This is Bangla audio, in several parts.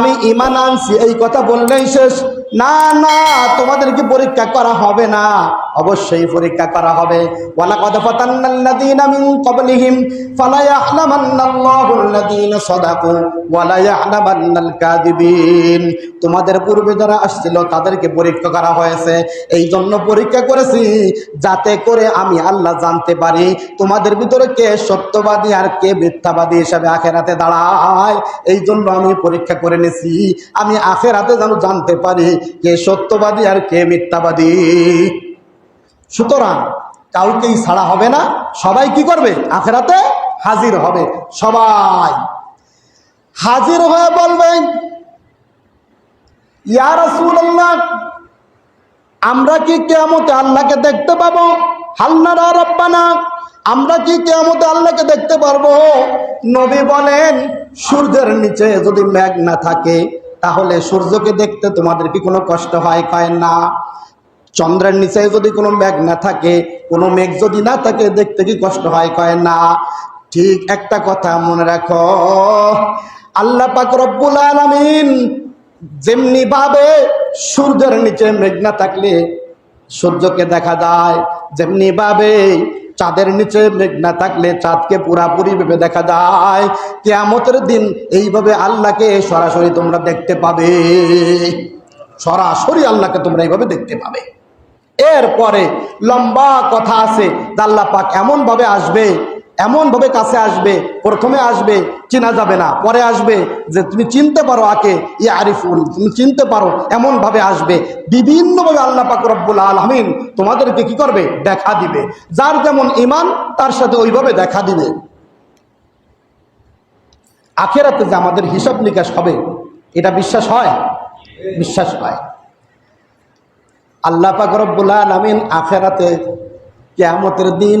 আমি ইমান আনছি এই কথা বললেই শেষ। না না তোমাদেরকে পরীক্ষা করা হবে না? অবশ্যই পরীক্ষা করা হবে। ওয়ালা তোমাদের পূর্বে যারা আসছিল, তাদেরকে পরীক্ষা করা হয়েছে। এই জন্য পরীক্ষা করেছি যাতে করে আমি আল্লাহ জানতে পারি, তোমাদের ভিতরে কে সত্যবাদী আর কে মিথ্যাবাদী হিসাবে আখেরাতে দাঁড়ায়। এই জন্য আমি পরীক্ষা করে নিয়েছি আমি আখেরাতে যেন জানতে পারি কে সত্যবাদী আর কে মিথ্যাবাদী। সুতরাং কাউকেই ছাড়া হবে না, সবাই কি করবে? আখেরাতে হাজির হবে সবাই। হাজির হয়ে বলবেন আমরা কি কেয়ামতে আল্লাহকে দেখতে পাবো? হাল্লারা আমরা কি কেয়ামতে আল্লাহকে দেখতে পারব? নবী বলেন, সূর্যের নিচে যদি মেঘ না থাকে তাহলে সূর্যকে দেখতে তোমাদের কি কোনো কষ্ট হয়, কয় না? চন্দ্রের নিচে যদি কোনো মেঘ না থাকে, কোনো মেঘ যদি না থাকে, দেখতে কি কষ্ট হয়, কয় না? ঠিক একটা কথা মনে রাখো, আল্লাহ পাক রব্বুল আলামিন যেমনি ভাবে সূর্যের নিচে মেঘ না থাকলে সূর্যকে দেখা যায়, যেমনি ভাবে চাঁদের নিচে মেঘ না থাকলে চাঁদকে পুরাপুরি ভেবে দেখা যায়। কেয়ামতের দিন এইভাবে আল্লাহকে সরাসরি তোমরা দেখতে পাবে। সরাসরি আল্লাহকে তোমরা এইভাবে দেখতে পাবে। এরপরে লম্বা কথা আছে আল্লাহ পাক এমন ভাবে আসবে এমন ভাবে কাছে আসবে, প্রথমে আসবে, চেনা যাবে না, পরে আসবে, যে তুমি চিনতে পারো আকে, ই আরিফুল তুমি চিনতে পারো এমন ভাবে আসবে। বিভিন্নভাবে আল্লাহ পাক রব্বুল আলমিন তোমাদেরকে কি করবে? দেখা দিবে। যার যেমন ইমান তার সাথে ওইভাবে দেখা দিবে। আখেরাতে যে আমাদের হিসাব নিকাশ হবে, এটা বিশ্বাস হয়? বিশ্বাস হয়। আল্লাহ পাক রব্বুল আলামিন আখেরাতে কিয়ামতের দিন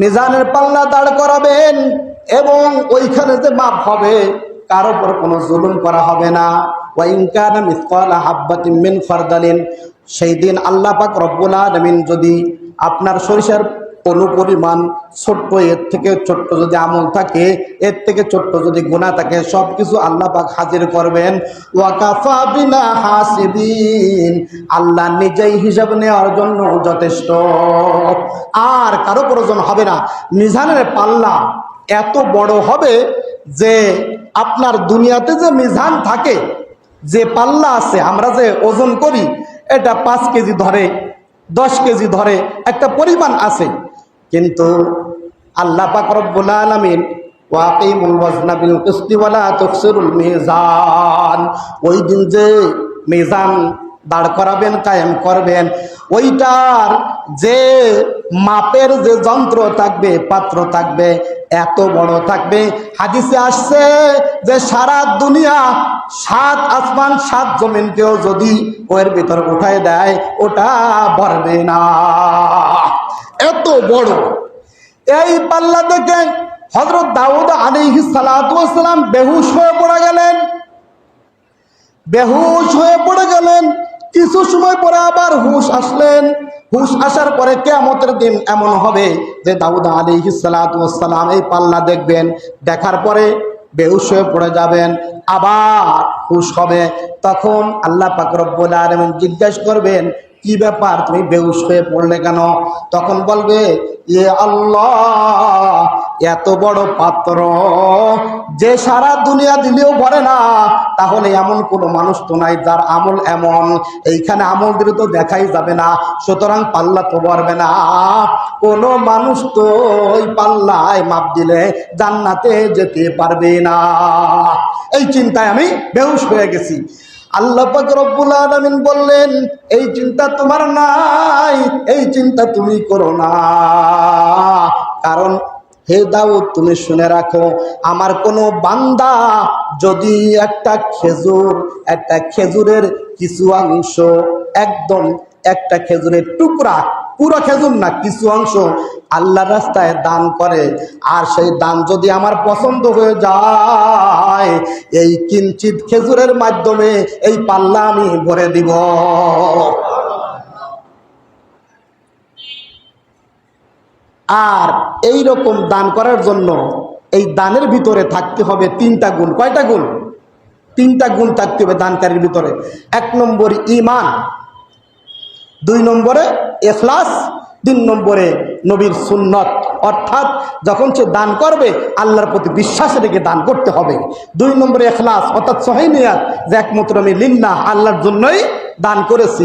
মিজানের পাল্লা দাঁড় করাবেন এবং ওইখানে যে মাপ হবে, কার উপর কোনো জুলুম করা হবে না। ওয়াইন কানা মিসকালা হাব্বাতিন মিন ফারদালিন, সেই দিন আল্লাহ পাক রব্বুল আলমিন যদি আপনার সরিষার অনুপরিমাণ ছোট্ট, এর থেকে ছোট্ট যদি আমল থাকে, এর থেকে ছোট্ট যদি গুণা থাকে সব কিছু আল্লাহ পাক হাজির করবেন। ওয়াকাফা বিনা হাসিবিন, আল্লাহ নিজেই হিসাব নেওয়ার জন্য যথেষ্ট। আর কারও প্রয়োজন হবে না। মিজানের পাল্লা এত বড় হবে যে আপনার দুনিয়াতে যে মিজান থাকে, যে পাল্লা আছে, আমরা যে ওজন করি, এটা পাঁচ কেজি ধরে, দশ কেজি ধরে, একটা পরিমাণ আছে। কিন্তু আল্লাহ পাক রব্বুল আলামিন ওয়াকিমুল ওয়াজনা বিল কিসতি ওয়ালা তুকসিরুল মিজান। ওই দিন যে মিজান দাঁড় করাবেন, কায়েম করবেন, ওইটার যে মাপের যে যন্ত্র থাকবে, পাত্র থাকবে, এত বড় থাকবে। হাদিসে আসছে যে সারা দুনিয়া সাত আসমান, সাত জমিনকেও যদি ওর ভিতর উঠায় দেয়, ওটা ভরবে না। এত বড়। এই পাল্লা দেখে হজরত দাউদ আলী সালাম বেহুশ হয়ে পড়ে গেলেন। বেহুশ হয়ে পড়ে গেলেন। কিছু সময় পরে আবার হুশ আসলেন। হুশ আসার পরে কেয়ামতের দিন এমন হবে যে দাউদ আলী সালাম এই পাল্লা দেখবেন, দেখার পরে বেহুশ হয়ে পড়ে যাবেন, আবার হুশ হবে। তখন আল্লাহ পাকরব্বুল আলমিন জিজ্ঞাসা করবেন কি ব্যাপার? তুমি বেহুশ হয়ে পড়লে কেন? তখন বলবে, এ আল্লাহ, এত বড় পাত্র। যে সারা দুনিয়া দিলেও ভরে না, তাহলে এমন কোনো মানুষ তো নাই যার আমল এমন। এইখানে আমল দিলে তো দেখাই যাবে না, সুতরাং পাল্লা তো পারবে না। কোনো মানুষ তো ওই পাল্লায় মাপ দিলে জান্নাতে যেতে পারবে না। এই চিন্তায় আমি বেহুশ হয়ে গেছি। আল্লাহ পাক রব্বুল আলামিন বললেন, এই চিন্তা তোমার নাই, এই চিন্তা তুমি করো না। কারণ হে দাউদ, তুমি শুনে রাখো, আমার কোনো বান্দা যদি একটা খেজুর, একটা খেজুরের কিছু অংশ একদম একটা খেজুরের টুকরা পুরো খেজুর না, কিছু অংশ আল্লাহ রাস্তায় দান করে। আর সেই দান যদি আমার পছন্দ হয়ে যায়, এই কিঞ্চিত খেজুরের মাধ্যমে এই পাল্লা আমি ভরে দিব। আর এই রকম দান করার জন্য এই দানের ভিতরে থাকতে হবে তিনটা গুণ। কয়টা গুণ? তিনটা গুণ থাকতে হবে দানকারীর ভিতরে। এক নম্বর ইমান। দুই নম্বরে এখলাস, তিন নম্বরে নবীর সুন্নত। অর্থাৎ যখন সে দান করবে, আল্লাহর প্রতি বিশ্বাস রেখে দান করতে হবে। দুই নম্বরে এখলাস, অর্থাৎ সহিনিয়াত যে একমাত্র আমি লিন্না আল্লাহর জন্যই দান করেছি।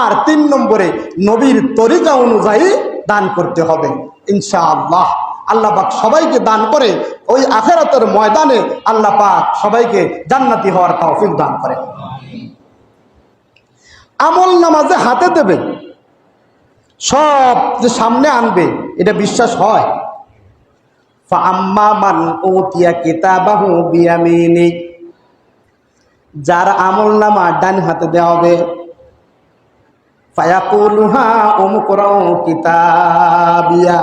আর তিন নম্বরে নবীর তরিকা অনুযায়ী দান করতে হবে, ইনশাআল্লাহ। আল্লাহ পাক সবাইকে দান করে, ওই আখেরাতের ময়দানে আল্লাহ পাক সবাইকে জান্নাতি হওয়ার তৌফিক দান করে। আমল নামাজে হাতে দেবে। সব যে সামনে আনবে, এটা বিশ্বাস হয়। যার আমল নামা ডান হাতে দেওয়া হবে। কিতাবিয়া।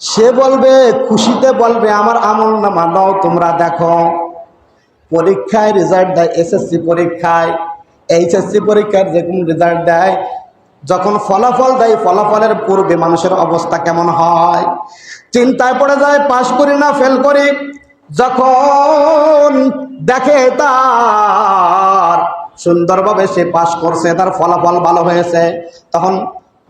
সে বলবে, খুশিতে বলবে, আমার আমল নামা নাও, তোমরা দেখো। পরীক্ষায় রেজাল্ট দেয় এসএসসি পরীক্ষায়। এইচএসসি পরীক্ষার যেরকম রেজাল্ট দেয়, যখন ফলাফল দেয়, ফলাফলের পূর্বে মানুষের অবস্থা কেমন হয়? চিন্তায় পড়ে যায় পাশ করি না ফেল করি। যখন দেখে তার সুন্দরভাবে সে পাশ করছে, তার ফলাফল ভালো হয়েছে, তখন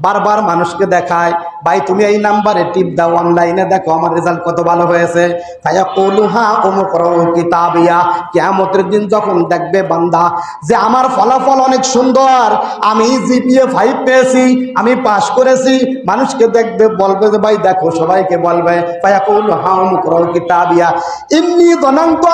বারবার মানুষকে দেখায়, ভাই, তুমি এই নাম্বারে টিপ দাও অনলাইনে দেখো আমার রেজাল্ট কত ভালো হয়েছে। ভাইয়া কলুহা অমুক কিতাবিয়া, কেয়ামতের দিন যখন দেখবে বান্দা যে আমার ফলাফল অনেক সুন্দর, আমি জিপিএ ফাইভ পেয়েছি, আমি পাশ করেছি, মানুষকে দেখবে, বলবে যে, ভাই, দেখো, সবাইকে বলবে ভাইয়া কলুহা অমুক কিতাবিয়া। এমনি দনান্ত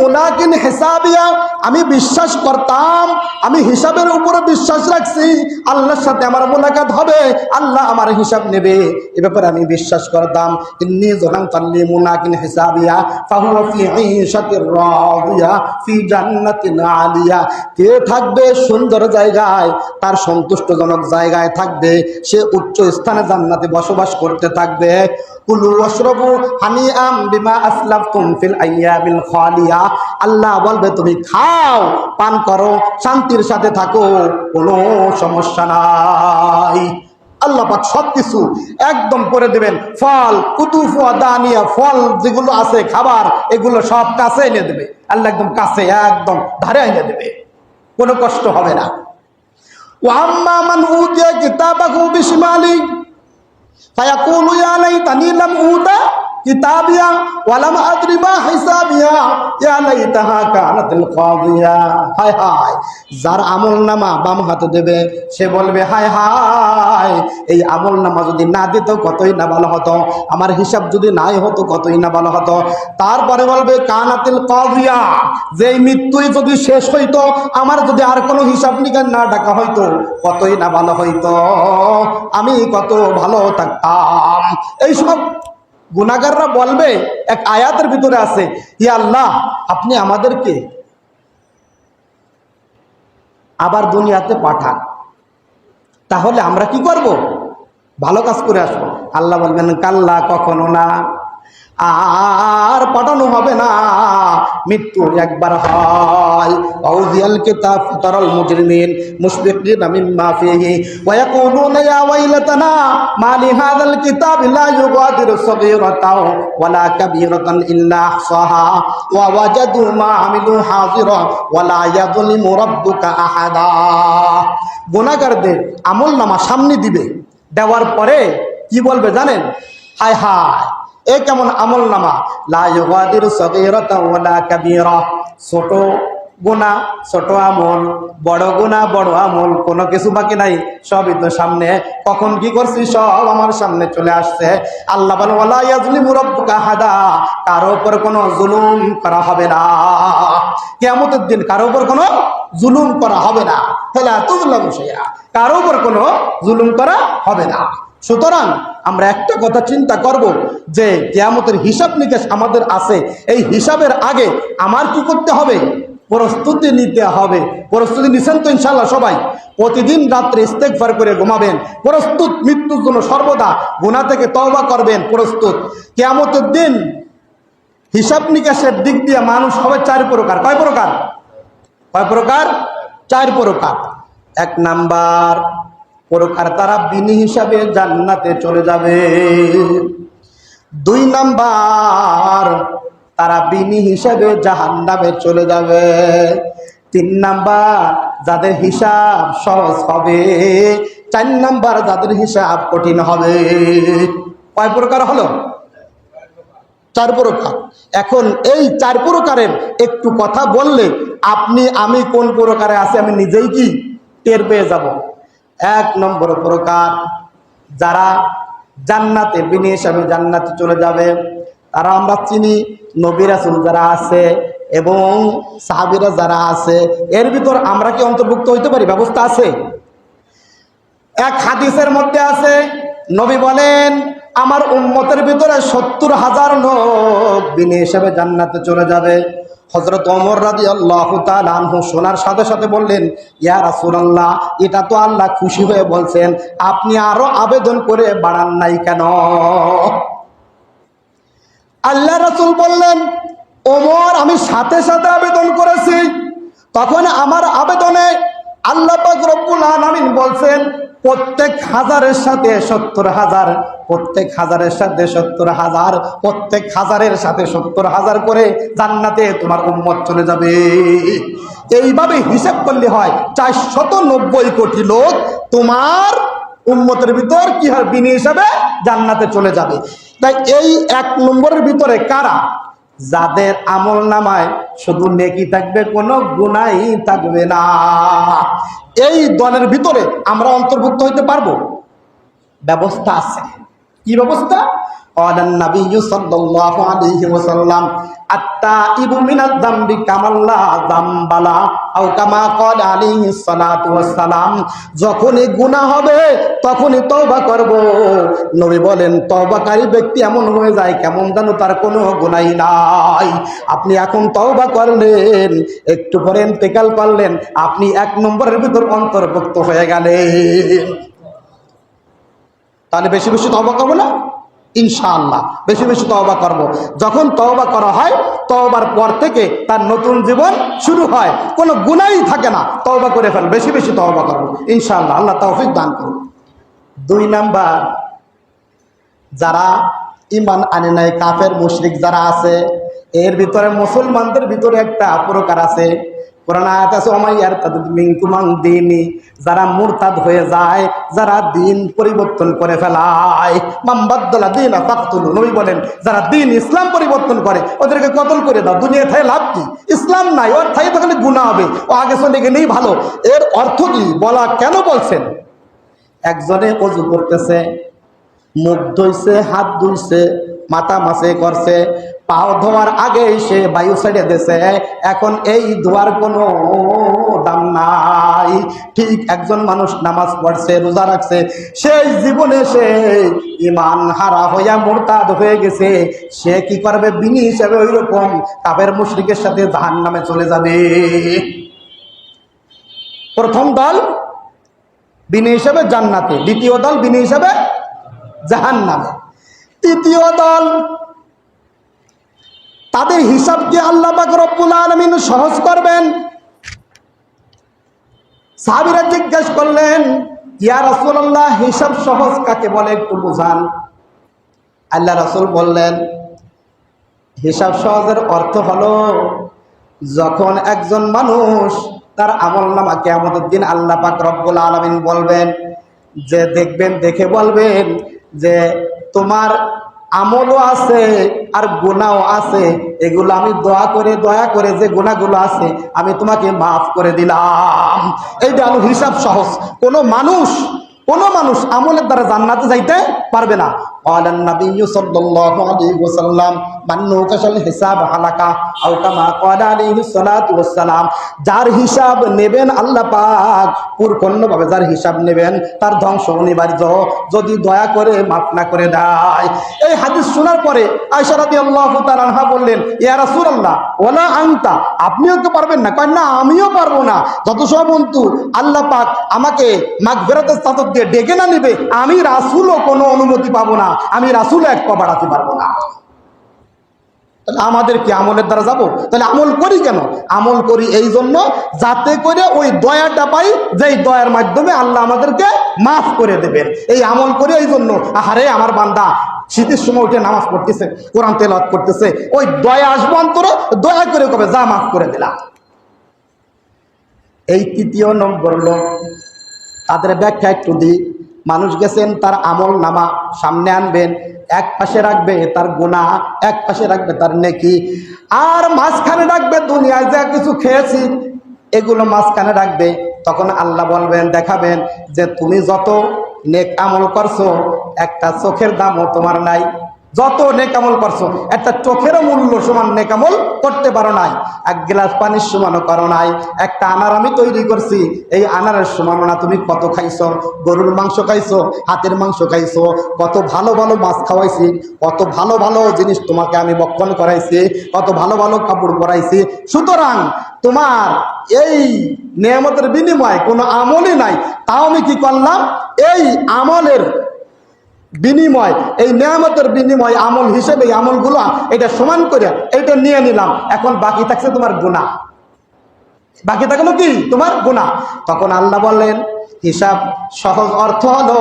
মুলাকিন হেসাবিয়া, আমি বিশ্বাস করতাম আমি হিসাবের উপরে বিশ্বাস রাখছি, আল্লাহর সাথে আমার মোলাকাত হবে। আল্লাহ আমার হিসাব নেবে। এ ব্যাপারে আমি বিশ্বাস করতাম ইন্নি জনাম তাল্লি মুনাকিন হিসাবিয়া, ফাহুয়া ফি ঈশাতির রাদিয়া, ফি জান্নাতিন আলিয়া। কে থাকবে সুন্দর জায়গায়, তার সন্তুষ্টজনক জায়গায় থাকবে, সে উচ্চ স্থানে জান্নাতে বসবাস করতে থাকবে। কুলু ওয়াশরাবু হানিআম বিমা আসলাফতুম ফিল আইয়ামিল খালিয়া। আল্লাহ বলবে, তুমি খাও, পান করো, শান্তির সাথে থাকো, কোনো সমস্যা নাই। আল্লাহ পাক সব কিছু একদম করে দেবেন। ফল, কুতুফ দানিয়া, ফল যেগুলো আছে, খাবার, এগুলো সব কাছে এনে দেবে। আল্লাহ একদম কাছে, একদম ধারে এনে দেবে। কোনো কষ্ট হবে না। তাই বিশমালি, ফায়াকুলু ইয়া কিতাবিয়া, ওয়ালাম আদরি হিসাবিয়া, ইয়া লাইতাহা কানাতিল কাদিয়া। হায় হায়, যার আমল নামা বাম হাতে দেবে, সে বলবে, হায় হায়, এই আমল নামা যদি না দিত কতই না ভালো হতো, আমার হিসাব যদি নাই হতো কতই না ভালো হতো। তারপরে বলবে, কানাতিল কাদিয়া যে এই মৃত্যুই যদি শেষ হইতো, আমার যদি আর কোনো হিসাব নিকাশ না ডাকা হইতো, কতই না ভালো হইতো। আমি কত ভালো থাকতাম। এই সব গুনাগাররা বলবে, এক আয়াতের ভিতরে আছে ই আল্লাহ, আপনি আমাদেরকে আবার দুনিয়াতে পাঠান। তাহলে আমরা কি করব? ভালো কাজ করে আসব। আল্লাহ বলবেন, কাল্লা, কখনো না। আর পাঠানো হবে না। মৃত্যু একবার হয়। আউদিয়াল কিতাব, তরল মুজরিমিন, মুশফিকিন মিম্মা ফিহি ওয়া ইয়াকুলুনা ইয়া ওয়াইলাতানা, মা লিহাযাল কিতাব লা মা আমিলু সামনে দিবে। দেওয়ার পরে কি বলবে জানেন? হায় হায়। এ কেমন আমল নামা? ছোট গুণা, ছোট আমল, বড় গুণা, বড় আমল, কোনো কিছু বাকি নাই। সবই তো সামনে। কখন কি করছি? সব আমার সামনে চলে আসছে। আল্লাহ হাদা কারও উপর কোনো জুলুম করা হবে না। কিয়ামতের দিন কারও উপর কোনো জুলুম করা হবে না। তাহলে তুজলাম সেয়া কারও উপর কোনো জুলুম করা হবে না। সুতরাং আমরা একটা কথা চিন্তা করব যে কেয়ামতের হিসাব নিকাশ আমাদের আছে। এই হিসাবের আগে আমার কি করতে হবে? প্রস্তুতি নিতে হবে। প্রস্তুতি নিছেন তো ইনশাল্লাহ সবাই। প্রতিদিন রাত্রে ইস্তেকফার করে ঘুমাবেন। প্রস্তুত মৃত্যুর জন্য সর্বদা গুণা থেকে তওবা করবেন, প্রস্তুত। কেয়ামতের দিন হিসাব নিকাশের দিক দিয়ে মানুষ হবে চার প্রকার। কয় প্রকার? কয় প্রকার? চার প্রকার। এক নাম্বার প্রকার তারা বিনি হিসাবে জান্নাতে চলে যাবে। দুই নাম্বার, তারা বিনি হিসাবে জাহান্নামে চলে যাবে। তিন নাম্বার, যাদের হিসাব সহজ হবে। চার নাম্বার, যাদের হিসাব কঠিন হবে। কয় প্রকার হলো? চার প্রকার। এখন এই চার প্রকারের একটু কথা বললে আপনি, আমি কোন প্রকারে আছি, আমি নিজেই কি টের পেয়ে যাব? এক নম্বর প্রকার। যারা জান্নাতে বিনি হিসাবে জান্নাতে চলে যাবে, তারা আমরা চিনি, নবী রাসুল যারা আছে এবং সাহাবিরা যারা আছে, এর ভিতর আমরা কি অন্তর্ভুক্ত হইতে পারি? ব্যবস্থা আছে? এক হাদিসের মধ্যে আছে, নবী বলেন, আমার উন্মতের ভিতরে সত্তর হাজার লোক বিনে হিসাবে জান্নাতে চলে যাবে। হজরত অমর রাজি আল্লাহ তালহু শোনার সাথে সাথে বললেন, ইয়া আল্লাহ এটা তো আল্লাহ খুশি হয়ে বলছেন, আপনি আরও আবেদন করে বাড়ান নাই কেন? আল্লাহ রাসুল বললেন, ওমর, আমি সাথে সাথে আবেদন করেছি। তখন আমার আবেদনে আল্লাহ রব্বুল বলছেন, প্রত্যেক হাজারের সাথে সত্তর হাজার, প্রত্যেক হাজারের সাথে সত্তর হাজার, প্রত্যেক হাজারের সাথে সত্তর হাজার করে জান্নাতে তোমার উম্মত চলে যাবে। এইভাবে হিসাব করলে হয়, চারশত নব্বই কোটি লোক তোমার উম্মতের ভিতর কি হয়? বিনি হিসাবে জান্নাতে চলে যাবে। তাই এই এক নম্বরের ভিতরে কারা? যাদের আমল নামায় শুধু নেকি থাকবে, কোনো গুণাই থাকবে না। এই দলের ভিতরে আমরা অন্তর্ভুক্ত হইতে পারব? ব্যবস্থা আছে। কি ব্যবস্থা? قال النبي صلى الله عليه وسلم التائب من الذنب كما لا ذنب له أو كما قال عليه الصلاة والسلام যখনই গুনাহ হবে তখনই তওবা করব নবী বলেন তওবাকারী ব্যক্তি এমন হয়ে যায় কেমন যেন তার কোনো গুনাই নাই আপনি এখন তওবা করলেন একটু পরে ইন্তেকাল করলেন আপনি এক নম্বরের ভিতর অন্তর্ভুক্ত হয়ে গেলেন তাহলে বেশি বেশি তওবা করবো না ইনশাআল্লাহ। বেশি বেশি তওবা করব। যখন তওবা করা হয়, তওবার পর থেকে তার নতুন জীবন শুরু হয়। কোনো গুণাই থাকে না। তওবা করে ফেল, বেশি বেশি তওবা করব। ইনশাআল্লাহ, আল্লাহ তৌফিক দান করুন। দুই নাম্বার, যারা ইমান আনে নাই, কাফের, মুশরিক যারা আছে, এর ভিতরে মুসলমানদের ভিতরে একটা প্রকার আছে। কোরআন আয়াত আছে ওমাইয়ার তাদের মিনকুমাং দিনই যারা মুরতাদ হয়ে যায়, যারা দিন পরিবর্তন করে ফেলায়। মাম্বাদ্দলা দিন বলেন, যারা দিন ইসলাম পরিবর্তন করে, ওদেরকে কতল করে দাও দুনিয়া থাই লাভ কি? ইসলাম নাই ওর থাই থাকলে গুণা হবে। ও আগে চলে গেলেই ভালো। এর অর্থ কি? বলা কেন বলছেন? একজনে অজু করতেছে, মুখ ধুইছে, হাত ধুইছে, মাথা মাসে করছে পাও ধোয়ার আগে সে বায়ু ছেড়ে দিছে এখন এই ধোয়ার কোনো দাম নাই। ঠিক একজন মানুষ নামাজ পড়ছে, রোজা রাখছে, সেই জীবনে সে ইমান হারা হইয়া মোরতাদ হয়ে গেছে। সে কি করবে? বিনি হিসাবে ওই রকম কাবের মুশরিকের সাথে জাহান নামে চলে যাবে। প্রথম দল বিনি হিসাবে জান্নাতে, দ্বিতীয় দল বিনি হিসাবে জাহান নামে তৃতীয় দল তাদের হিসাবকে আল্লাহ রব্বুল আলমিন সহজ করবেন। সাহাবিরা জিজ্ঞেস করলেন, ইয়া রাসূলুল্লাহ, হিসাব সহজ কাকে বলে একটু বুঝান? আল্লাহ রসুল বললেন, হিসাব সহজের অর্থ হলো, যখন একজন মানুষ তার আমল নামাকে আমাদের দিন আল্লাহ পাক রব্বুল আলমিন বলবেন, যে দেখবেন, দেখে বলবেন যে তোমার আমলও আছে আর গুণাও আছে। এগুলো আমি দয়া করে দয়া করে যে গুণাগুলো আছে, আমি তোমাকে মাফ করে দিলাম। এইটা হলো হিসাব সহজ। কোনো মানুষ কোনো মানুষ আমলের দ্বারা জান্নাতে যাইতে পারবে না। قال النبي صلى الله عليه وسلم من نوقش الحساب হালাকা আও কামা قال عليه الصلاه والسلام যার হিসাব নেবেন আল্লাহ পাক পূর্ণভাবে যার হিসাব নেবেন তার ধ্বংস অনিবার্য যদি দয়া করে মাফ না করে দেয় এই হাদিস শোনার পরে আয়সা রাদিয়াল্লাহু তাআলা আনহা বললেন ইয়া রাসূলুল্লাহ ওয়ালা আনতা আপনিও তো পারবেন না কয় না আমিও পারবো না যত সব বন্ধু আল্লাহ পাক আমাকে মাগফিরাতের চাদর দিয়ে ডেকে না নিবে আমি রাসূলও কোনো অনুমতি পাবো না আমি রাসুল এক পা বাড়াতে পারব না। তাহলে আমাদের কি আমলের দ্বারা যাব? তাহলে আমল করি কেন? আমল করি এই জন্য যাতে করে ওই দয়াটা পাই, যেই দয়ার মাধ্যমে আল্লাহ আমাদেরকে মাফ করে দেবেন। এই আমল করি এই জন্য। আহারে, আমার বান্দা, শীতের সময় উঠে নামাজ পড়তেছে, কোরআন তেলাওয়াত করতেছে, ওই দয়া আসব অন্তরে, দয়া করে কবে যা মাফ করে দিলাম। এই তৃতীয় নম্বর লোক, তাদের ব্যাখ্যা একটু দিই। মানুষ গেছেন, তার আমল নামা সামনে আনবেন, এক পাশে রাখবে তার গোনা এক পাশে রাখবে তার নেকি। আর মাঝখানে রাখবে দুনিয়ায় যা কিছু খেয়েছি, এগুলো মাঝখানে রাখবে। তখন আল্লাহ বলবেন, দেখাবেন যে তুমি যত নেক আমল করছ, একটা চোখের দামও তোমার নাই। যত নেকামল করছ, একটা চোখেরও মূল্য সমান নেকামল করতে পারো নাই। এক গ্লাস পানির সমানও করো নাই। একটা আনার আমি তৈরি করছি, এই আনারের সমানও না। তুমি কত খাইছো? গরুর মাংস খাইছো? হাতের মাংস খাইছো? কত ভালো ভালো মাছ খাওয়াইছি? কত ভালো ভালো জিনিস তোমাকে আমি বক্ষণ করাইছি? কত ভালো ভালো কাপড় পরাইছি? সুতরাং তোমার এই নিয়ামতের বিনিময়ে কোনো আমলই নাই। তাও আমি কি করলাম? এই আমলের বিনিময়, এই নিয়ামতের বিনিময় আমল হিসেবে এই আমলগুলো এটা সমান করে এটা নিয়ে নিলাম। এখন বাকি থাকছে তোমার গুণা বাকি থাকল কি? তোমার গুণা তখন আল্লাহ বললেন, হিসাব সহজ অর্থ হলো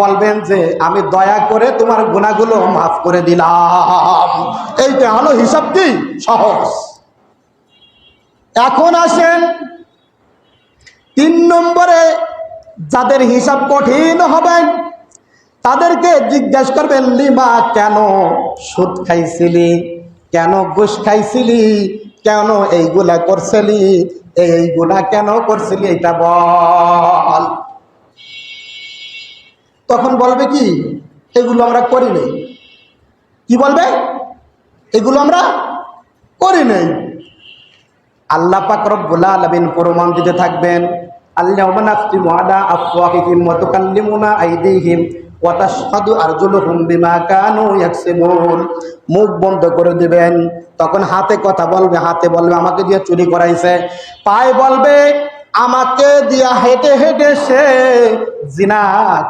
বলবেন যে, আমি দয়া করে তোমার গুণাগুলো মাফ করে দিলাম। এইটা হলো হিসাব কি? সহজ। এখন আসেন তিন নম্বরে, যাদের হিসাব কঠিন হবে তাদেরকে জিজ্ঞাসা করবেন, লিমা কেন সুদ খাইছিলি? কেন ঘুষ খাইছিলি? কেন এইগুলা করছিলি? এইগুলা কেন করছিলি? এটা বল। তখন বলবে কি, এগুলো আমরা করি নাই। কি বলবে? এগুলো আমরা করি নাই। আল্লাহ পাক রব্বুল আলামিন প্রমাণ দিতে থাকবেন আল্লাহুম্মা নাফতিমু আলা আফওয়াহিহিম ওয়া তুকাল্লিমুনা আইদিহিম। ওয়া তাশহাদু আরজুলুহুম বিমা কানু ইয়াকসিবুন মুখ বন্ধ করে দিবেন। তখন হাতে কথা বলবে, হাতে বলবে, আমাকে দিয়ে চুরি করাইছে। পায়ে বলবে দিয়া হেঁটে হেঁটে সে জিনা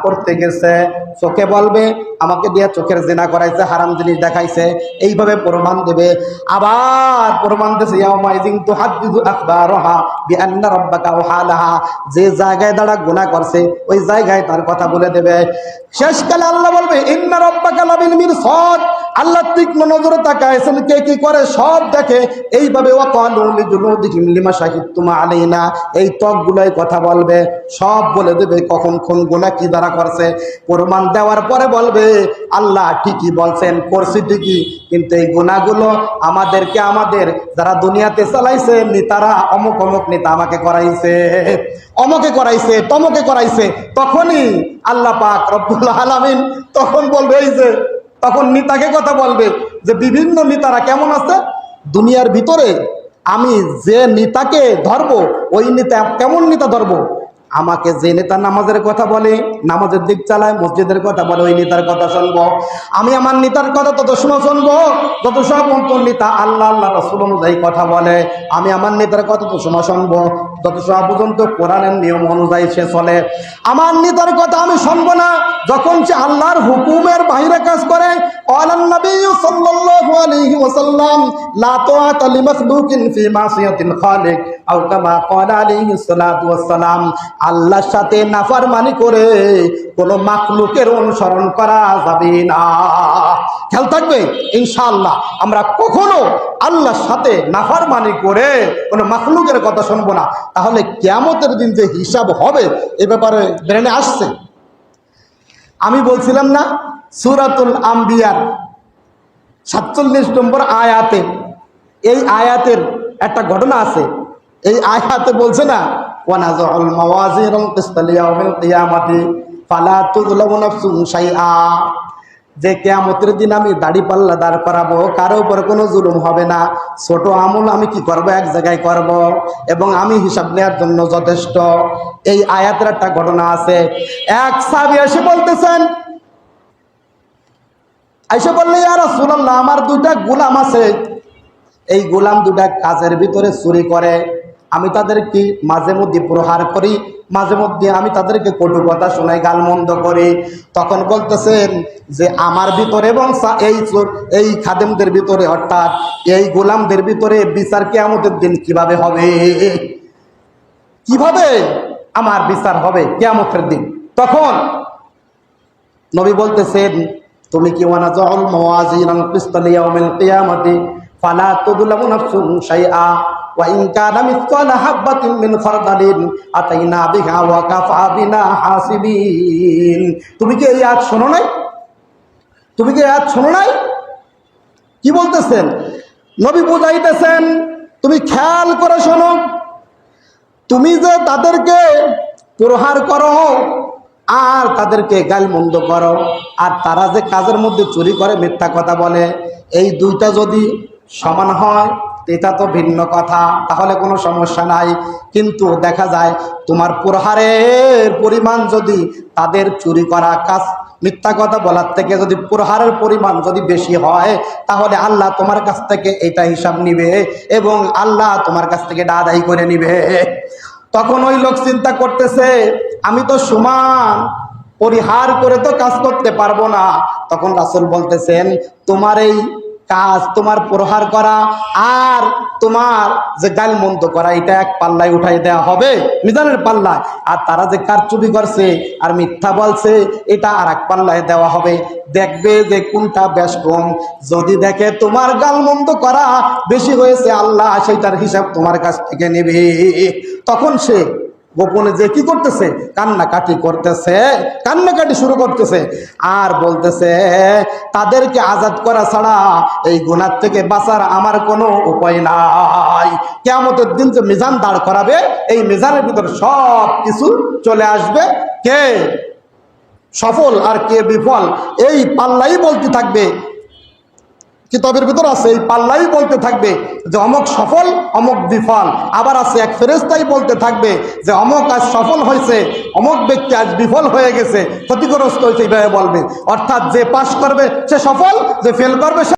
করতে গেছে। চোখে বলবে, আমাকে দিয়া চোখের জিনা করাইছে, হারাম জিনিস দেখাইছে। এইভাবে প্রমাণ দেবে। আবার প্রমাণ দিয়েছে যে জায়গায় দাঁড়া গুনাহ করছে, ওই জায়গায় তার কথা বলে দেবে। শেষকালে আল্লাহ বলবে, ইন্না রাব্বাকা লাবিল মিরসাদ। আল্লাহ তীক্ষ্ণ নজরে তাকায়ছেন কে কি করে? সব দেখে এইভাবে আলাইনা, এই ত্বকগুলোই কথা বলবে, সব বলে দেবে কখন কোন গুনাহ কি দ্বারা করছে। প্রমাণ দেওয়ার পরে বলবে, আল্লাহ ঠিকই বলছেন, করছি ঠিকই, কিন্তু এই গুণাগুলো আমাদেরকে আমাদের, যারা দুনিয়াতে চালাইছে নেতারা অমুক অমুক নেতা আমাকে করাইছে, অমকে করাইছে, তমকে করাইছে। তখনই আল্লাহ পাক রব্বুল আলামিন তখন বলবে, এই যে তখন নেতাকে কথা বলবে যে, বিভিন্ন নেতারা কেমন আছে? দুনিয়ার ভিতরে আমি যে নেতাকে ধরবো, ওই নেতা কেমন নেতা ধরবো? আমাকে যে নেতা নামাজের কথা বলে, নামাজের দিক চালায়, মসজিদের কথা বলে, ওই নেতার কথা শুনব। আমি আমার নেতার কথা তত শুনো শুনব যত সব অন্তর নেতা আল্লাহ আল্লাহ, রসুল অনুযায়ী কথা বলে। আমি আমার নেতার কথা তো শোনা শুনব যত সব পর্যন্ত কোরআনের নিয়ম অনুযায়ী সে চলে। আমার নেতার কথা আমি শুনব না যখন সে আল্লাহর হুকুমের বাইরে কাজ করে। আল্লাহ নবী وسلم لا طاعة لمخلوق في معصية الخالق أو كما قال عليه الصلاة والسلام আল্লাহর সাথে নাফরমানি করে কোন মাখলুকের অনুসরণ করা যাবে না খেয়াল থাকবে ইনশাআল্লাহ আমরা কখনো আল্লাহর সাথে নাফরমানি করে কোন মাখলুকের কথা শুনবো না তাহলে কেয়ামতের দিন যে হিসাব হবে এ ব্যাপারে ব্রেনে আসছে আমি বলছিলাম না সুরাতুল আম্বিয়ার সাতচল্লিশ নম্বর আয়াতে, এই আয়াতের একটা ঘটনা আছে। এই আয়াতে বলছে না ওয়ানাজুল মাওয়াজিনুল কিসতা লিয়াউমিল কিয়ামাতি, ফালা তুযলামু নাফসুন শাইআ। যে কেয়ামতের দিন আমি দাড়ি পাল্লা দাঁড় করাবো, কারও উপর কোনো জুলুম হবে না। ছোট আমল আমি কি করব? এক জায়গায় করব। এবং আমি হিসাব নেওয়ার জন্য যথেষ্ট। এই আয়াতের একটা ঘটনা আছে। এক সাবি এসে বলতেছেন এসে বললে আর সুলাল্লাহ আমার দুইটা গোলাম আছে। এই গোলাম দুটা কাজের ভিতরে চুরি করে। আমি তাদেরকে মাঝে মধ্যে প্রহার করি, মাঝে মধ্যে আমি তাদেরকে কটু কথা শোনাই, গালমন্দ করি। তখন বলতেছেন যে, আমার ভিতরে এবং এই এই খাদেমদের ভিতরে, অর্থাৎ এই গোলামদের ভিতরে বিচার কেয়ামতের দিন কীভাবে হবে? কীভাবে আমার বিচার হবে কেয়ামতের দিন? তখন নবী বলতেছেন তুমি কি ওয়ানা জল মাওয়াজিনান কিসতাল ইয়াউমিল কিয়ামাতি, ফালা তুযলামু নাফসুন শাইআ, ওয়া ইন কানা মিসকালা হাববাতিন মিন ফারদালিন, আতাইনা বিহা ওয়া কাফা বিনা হাসিবিন। তুমি কি এই আয়াত শোনো নাই? তুমি কি আয়াত শোনো নাই? কি বলতেছেন? নবী বুঝাইতেছেন, তুমি খেয়াল করে শোনো। তুমি যে তাদেরকে প্রহার করো আর তাদেরকে গালমন্দ করো। আর তারা যে কাজের মধ্যে চুরি করে, মিথ্যা কথা বলে, এই দুইটা যদি সমান হয়, এটা তো ভিন্ন কথা, তাহলে কোনো সমস্যা নাই। কিন্তু দেখা যায়, তোমার প্রহারের পরিমাণ যদি তাদের চুরি করা কাজ, মিথ্যা কথা বলার থেকে যদি প্রহারের পরিমাণ যদি বেশি হয়, তাহলে আল্লাহ তোমার কাছ থেকে এটা হিসাব নিবে এবং আল্লাহ তোমার কাছ থেকে ডাদাই করে নিবে। তখন ওই লোক চিন্তা করতেছে, আমি তো সমান, পরিহার করে তো কাজ করতে পারব না। তখন রাসুল বলতেছেন, তোমার এই কাজ তোমার প্রহার করা আর তোমার যে গালমন্দ করা, এটা এক পাল্লায় উঠাই দেওয়া হবে, মিজানের পাল্লায়। আর তারা যে কারচুপি করছে আর মিথ্যা বলছে, এটা আর এক পাল্লায় দেওয়া হবে। দেখবে যে কোনটা বেশ কম। যদি দেখে তোমার গালমন্দ করা বেশি হয়েছে আল্লাহ সেটার হিসাব তোমার কাছ থেকে নেবে। তখন সে গোপনে যে কি করতেছে? কান্নাকাটি করতেছে, কান্নাকাটি শুরু করতেছে। আর বলতেছে, তাদেরকে আজাদ করা ছাড়া এই গুণার থেকে বাঁচার আমার কোনো উপায় নাই। কেমতের দিন যে মিজান দাঁড় করাবে, এই মিজানের ভিতর সব কিছু চলে আসবে। কে? সফল আর কে বিফল? এই পাল্লাই বলতে থাকবে। কিতাবের ভিতর আছে, এই পাল্লাই বলতে থাকবে যে অমক সফল, অমক বিফল। আবার আছে এক ফেরেস্তাই বলতে থাকবে যে অমক আজ সফল হয়েছে, অমক ব্যক্তি আজ বিফল হয়ে গেছে, ক্ষতিগ্রস্ত হয়েছে, এইভাবে বলবে। অর্থাৎ যে পাশ করবে, সে সফল, যে ফেল করবে, সে